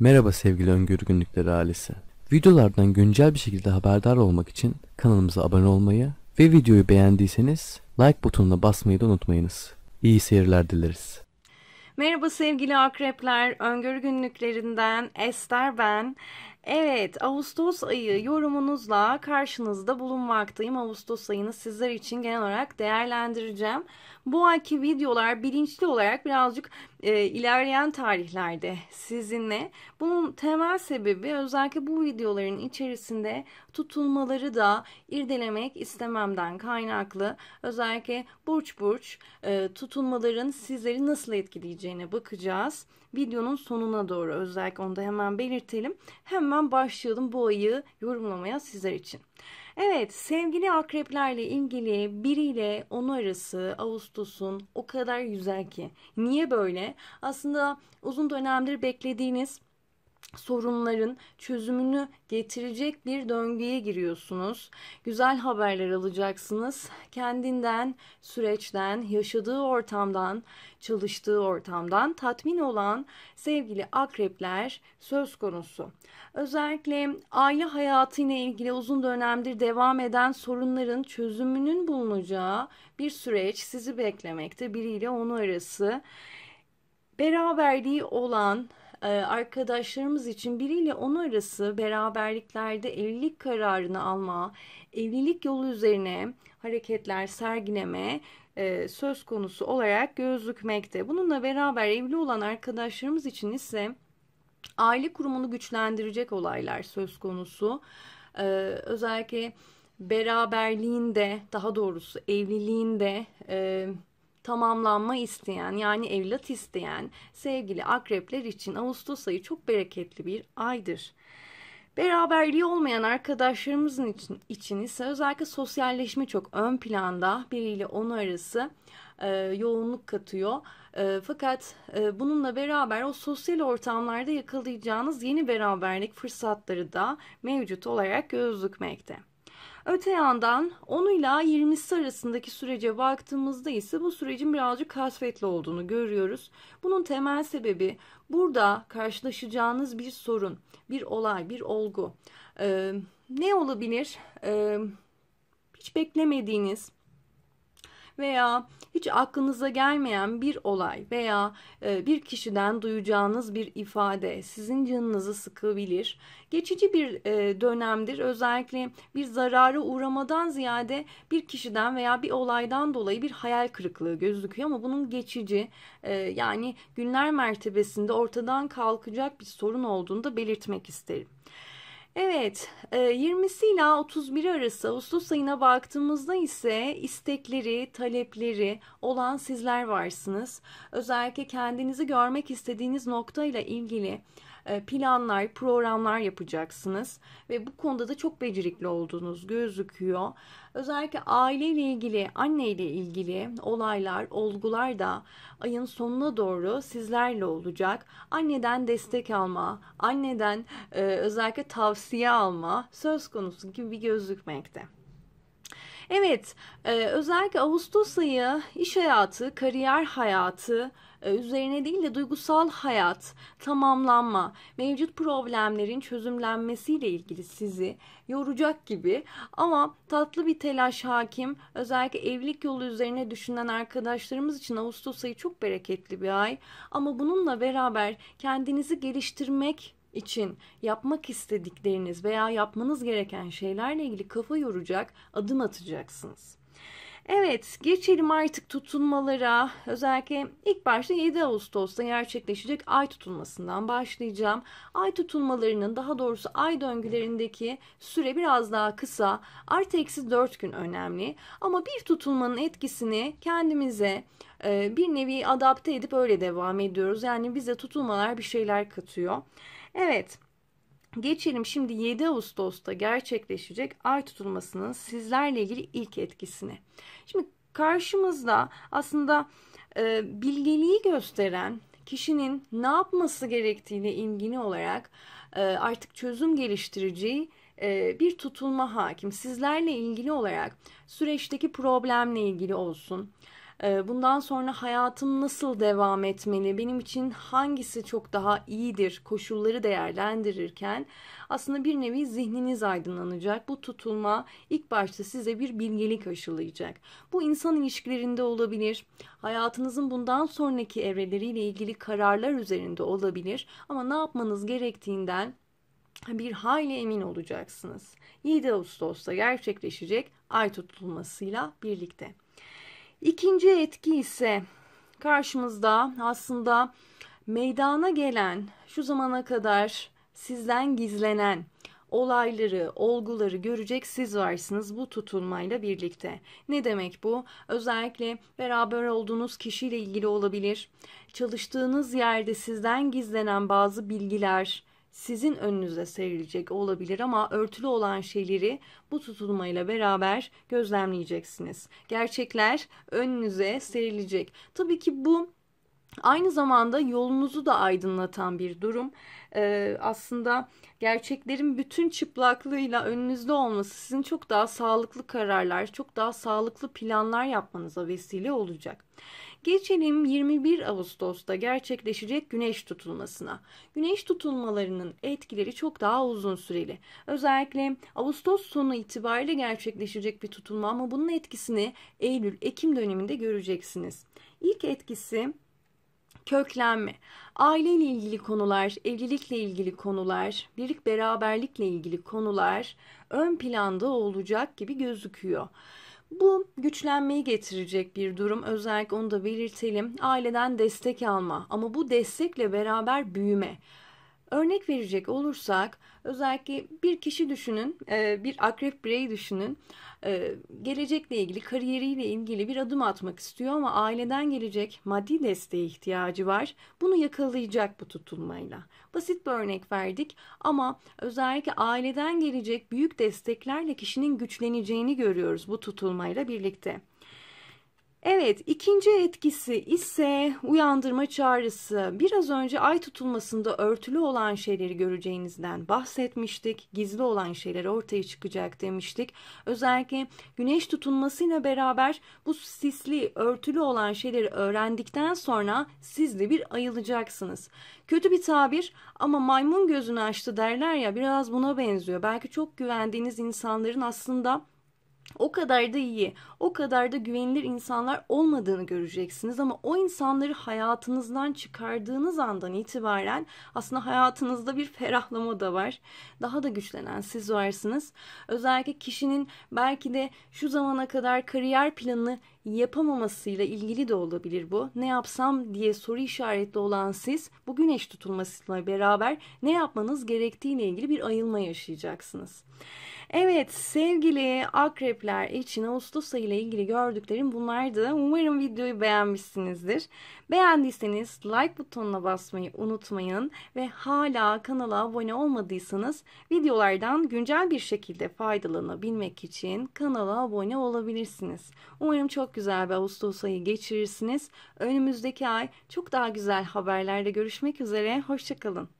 Merhaba sevgili Öngörü Günlükleri ailesi. Videolardan güncel bir şekilde haberdar olmak için kanalımıza abone olmayı ve videoyu beğendiyseniz like butonuna basmayı da unutmayınız. İyi seyirler dileriz. Merhaba sevgili akrepler, öngörü günlüklerinden Ester ben. Evet, Ağustos ayı yorumunuzla karşınızda bulunmaktayım. Ağustos ayını sizler için genel olarak değerlendireceğim. Bu ayki videolar bilinçli olarak birazcık e, ilerleyen tarihlerde sizinle. Bunun temel sebebi özellikle bu videoların içerisinde tutulmaları da irdelemek istememden kaynaklı. Özellikle burç burç e, tutulmaların sizleri nasıl etkileyeceğine bakacağız. Videonun sonuna doğru özellikle onu da hemen belirtelim. Hemen başlayalım bu ayı yorumlamaya sizler için. Evet sevgili akreplerle ilgili biriyle onu arası Ağustos'un o kadar güzel ki. Niye böyle? Aslında uzun dönemdir beklediğiniz sorunların çözümünü getirecek bir döngüye giriyorsunuz. Güzel haberler alacaksınız. Kendinden, süreçten, yaşadığı ortamdan, çalıştığı ortamdan tatmin olan sevgili akrepler söz konusu. Özellikle aile hayatıyla ilgili uzun dönemdir devam eden sorunların çözümünün bulunacağı bir süreç sizi beklemekte. Biriyle onu arası beraberliği olan arkadaşlarımız için biriyle onu arası beraberliklerde evlilik kararını alma, evlilik yolu üzerine hareketler sergileme e, söz konusu olarak gözükmekte. Bununla beraber evli olan arkadaşlarımız için ise aile kurumunu güçlendirecek olaylar söz konusu. Ee, özellikle beraberliğinde daha doğrusu evliliğinde e, tamamlanma isteyen yani evlat isteyen sevgili akrepler için Ağustos ayı çok bereketli bir aydır. Beraberliği olmayan arkadaşlarımızın için, için ise özellikle sosyalleşme çok ön planda biriyle onu arası e, yoğunluk katıyor. E, fakat e, bununla beraber o sosyal ortamlarda yakalayacağınız yeni beraberlik fırsatları da mevcut olarak gözükmekte. Öte yandan 10 ila 20'si arasındaki sürece baktığımızda ise bu sürecin birazcık kasvetli olduğunu görüyoruz. Bunun temel sebebi burada karşılaşacağınız bir sorun, bir olay, bir olgu. Ee, ne olabilir? Ee, hiç beklemediğiniz, veya hiç aklınıza gelmeyen bir olay veya e, bir kişiden duyacağınız bir ifade sizin canınızı sıkabilir. Geçici bir e, dönemdir. Özellikle bir zarara uğramadan ziyade bir kişiden veya bir olaydan dolayı bir hayal kırıklığı gözüküyor ama bunun geçici e, yani günler mertebesinde ortadan kalkacak bir sorun olduğunu da belirtmek isterim. Evet, 20'si e, ila 31 arası Ağustos ayına baktığımızda ise istekleri, talepleri olan sizler varsınız. Özellikle kendinizi görmek istediğiniz noktayla ilgili planlar, programlar yapacaksınız ve bu konuda da çok becerikli olduğunuz gözüküyor. Özellikle aileyle ilgili, anneyle ilgili olaylar, olgular da ayın sonuna doğru sizlerle olacak. Anneden destek alma, anneden e, özellikle tavsiye alma söz konusu gibi gözükmekte. Evet, e, özellikle Ağustos ayı iş hayatı, kariyer hayatı, e, üzerine değil de duygusal hayat, tamamlanma, mevcut problemlerin çözümlenmesiyle ilgili sizi yoracak gibi ama tatlı bir telaş hakim. Özellikle evlilik yolu üzerine düşünen arkadaşlarımız için Ağustos ayı çok bereketli bir ay. Ama bununla beraber kendinizi geliştirmek için yapmak istedikleriniz veya yapmanız gereken şeylerle ilgili kafa yoracak adım atacaksınız. Evet geçelim artık tutulmalara. Özellikle ilk başta 7 Ağustos'ta gerçekleşecek ay tutulmasından başlayacağım. Ay tutulmalarının daha doğrusu ay döngülerindeki süre biraz daha kısa. Artı eksi 4 gün önemli. Ama bir tutulmanın etkisini kendimize e, bir nevi adapte edip öyle devam ediyoruz. Yani bize tutulmalar bir şeyler katıyor. Evet. Geçelim şimdi 7 Ağustos'ta gerçekleşecek ay tutulmasının sizlerle ilgili ilk etkisini. Şimdi karşımızda aslında e, bilgeliği gösteren kişinin ne yapması gerektiğine ilgili olarak e, artık çözüm geliştireceği e, bir tutulma hakim. Sizlerle ilgili olarak süreçteki problemle ilgili olsun bundan sonra hayatım nasıl devam etmeli? Benim için hangisi çok daha iyidir? Koşulları değerlendirirken aslında bir nevi zihniniz aydınlanacak. Bu tutulma ilk başta size bir bilgelik aşılayacak. Bu insan ilişkilerinde olabilir. Hayatınızın bundan sonraki evreleriyle ilgili kararlar üzerinde olabilir. Ama ne yapmanız gerektiğinden bir hayli emin olacaksınız. 7 Ağustos'ta gerçekleşecek ay tutulmasıyla birlikte. İkinci etki ise karşımızda aslında meydana gelen şu zamana kadar sizden gizlenen olayları, olguları görecek siz varsınız bu tutulmayla birlikte. Ne demek bu? Özellikle beraber olduğunuz kişiyle ilgili olabilir. Çalıştığınız yerde sizden gizlenen bazı bilgiler, sizin önünüze serilecek olabilir ama örtülü olan şeyleri bu tutulmayla beraber gözlemleyeceksiniz. Gerçekler önünüze serilecek. Tabii ki bu Aynı zamanda yolunuzu da aydınlatan bir durum. Ee, aslında gerçeklerin bütün çıplaklığıyla önünüzde olması sizin çok daha sağlıklı kararlar, çok daha sağlıklı planlar yapmanıza vesile olacak. Geçelim 21 Ağustos'ta gerçekleşecek güneş tutulmasına. Güneş tutulmalarının etkileri çok daha uzun süreli. Özellikle Ağustos sonu itibariyle gerçekleşecek bir tutulma ama bunun etkisini Eylül-Ekim döneminde göreceksiniz. İlk etkisi köklenme, aileyle ilgili konular, evlilikle ilgili konular, birlik beraberlikle ilgili konular ön planda olacak gibi gözüküyor. Bu güçlenmeyi getirecek bir durum. Özellikle onu da belirtelim. Aileden destek alma ama bu destekle beraber büyüme. Örnek verecek olursak özellikle bir kişi düşünün, e, bir akrep bireyi düşünün. E, gelecekle ilgili, kariyeriyle ilgili bir adım atmak istiyor ama aileden gelecek maddi desteğe ihtiyacı var. Bunu yakalayacak bu tutulmayla. Basit bir örnek verdik ama özellikle aileden gelecek büyük desteklerle kişinin güçleneceğini görüyoruz bu tutulmayla birlikte. Evet, ikinci etkisi ise uyandırma çağrısı. Biraz önce ay tutulmasında örtülü olan şeyleri göreceğinizden bahsetmiştik. Gizli olan şeyler ortaya çıkacak demiştik. Özellikle güneş tutulmasıyla beraber bu sisli, örtülü olan şeyleri öğrendikten sonra siz de bir ayılacaksınız. Kötü bir tabir ama maymun gözünü açtı derler ya biraz buna benziyor. Belki çok güvendiğiniz insanların aslında o kadar da iyi, o kadar da güvenilir insanlar olmadığını göreceksiniz ama o insanları hayatınızdan çıkardığınız andan itibaren aslında hayatınızda bir ferahlama da var. Daha da güçlenen siz varsınız. Özellikle kişinin belki de şu zamana kadar kariyer planını yapamamasıyla ilgili de olabilir bu. Ne yapsam diye soru işaretli olan siz bu güneş tutulmasıyla beraber ne yapmanız gerektiğiyle ilgili bir ayılma yaşayacaksınız. Evet sevgili akrepler için Ağustos ayı ile ilgili gördüklerim bunlardı. Umarım videoyu beğenmişsinizdir. Beğendiyseniz like butonuna basmayı unutmayın ve hala kanala abone olmadıysanız videolardan güncel bir şekilde faydalanabilmek için kanala abone olabilirsiniz. Umarım çok güzel bir Ağustos ayı geçirirsiniz. Önümüzdeki ay çok daha güzel haberlerle görüşmek üzere. Hoşçakalın.